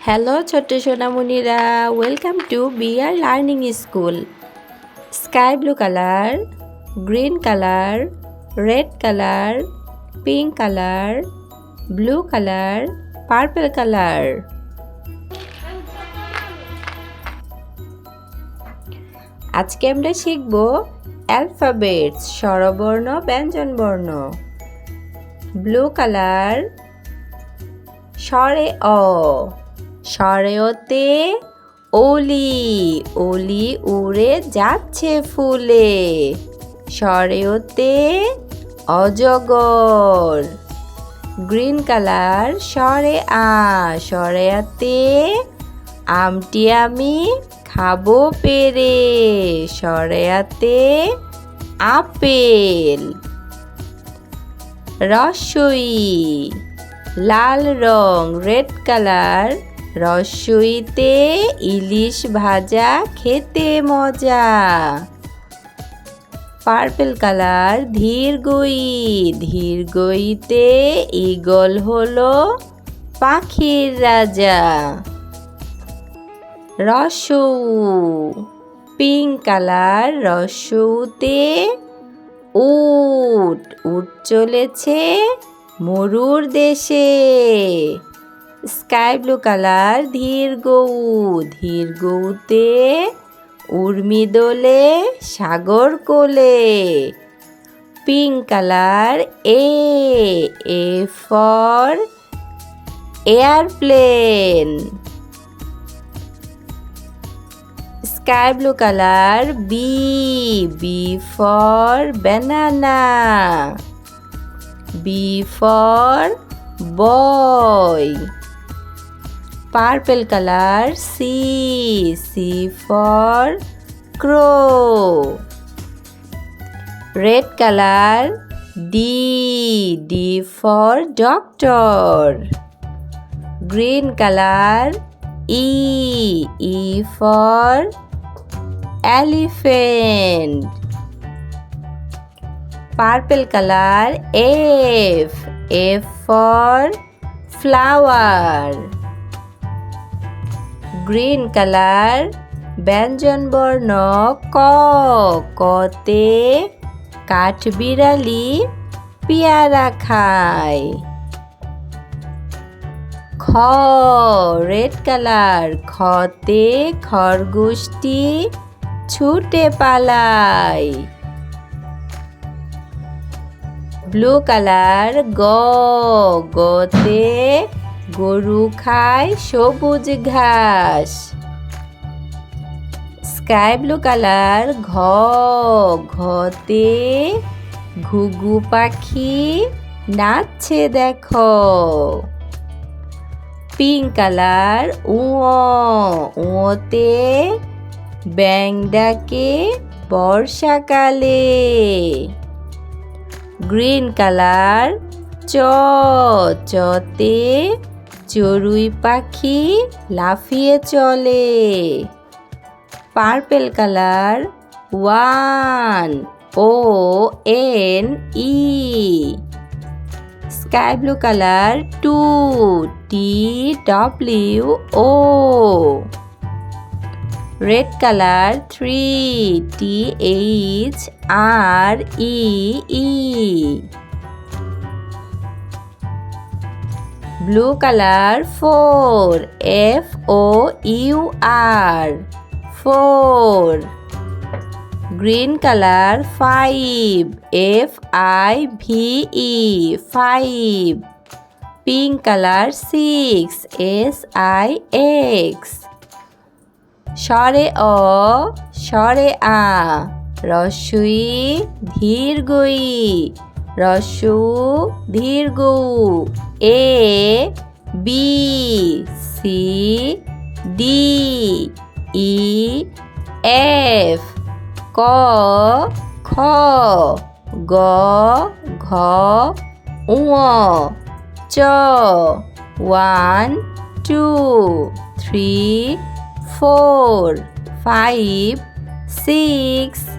Hello ছোট্ট সোনামণিরা welcome to B R learning school sky blue colour green colour red colour pink colour blue colour purple colour আজকে আমরা শিখব alphabets স্বরবর্ণ, ব্যঞ্জনবর্ণ। ব্লু কালার স্বরে অ। স্বরেওতে ওলি ওলি উড়ে যাচ্ছে ফুলে। স্বরেওতে অজগর, গ্রিন কালার সরে আ সরেয়াতে আমটি আমি খাব পেরে। সরেয়াতে আপেল, রসই, লাল রং, রেড কালার রসইতে ইলিশ ভাজা খেতে মজা। পার্পল কালার, ধীর গই, ধীর গইতে ইগল হলো পাখির রাজা। রসৌ পিঙ্ক কালার রসৌতে উট উট চলেছে মরুর দেশে। স্কাই ব্লু কালার, ধীর গৌ ধীর গৌতে উর্মি দোলে, সাগর কোলে। Pink colour, A A for airplane. sky blue color B B for banana B for boy purple color C C for crow red color D D for doctor green color E E for elephant purple color F F for flower green color ব্যঞ্জন বর্ণ, ক, কতে কাঠবিড়ালি পেয়ারা খায়। খ, red colour, খতে খরগোশটি ছুটে পালায়। ব্লু কালার, গ, গতে গরু খায় সবুজ ঘাস। স্কাই ব্লু কালার ঘ, ঘতে ঘুঘু পাখি নাচছে দেখো। পিঙ্ক কালার উঁ উঁতে ব্যাং ডাকে বর্ষাকালে। গ্রিন কালার চ, চতে চড়ুই পাখি লাফিয়ে চলে। Purple colour one O N E sky blue colour two T W O red colour three T H R E E blue color 4 F O U R 4 green color 5 F I V E 5 pink color 6 S I X স্বরে অ স্বরে আ রস্বই ধীর ধীর গৌ A, B, C, D, E, F, ক, খ, গ, ঘ উ চ, one, two, three, four, five, six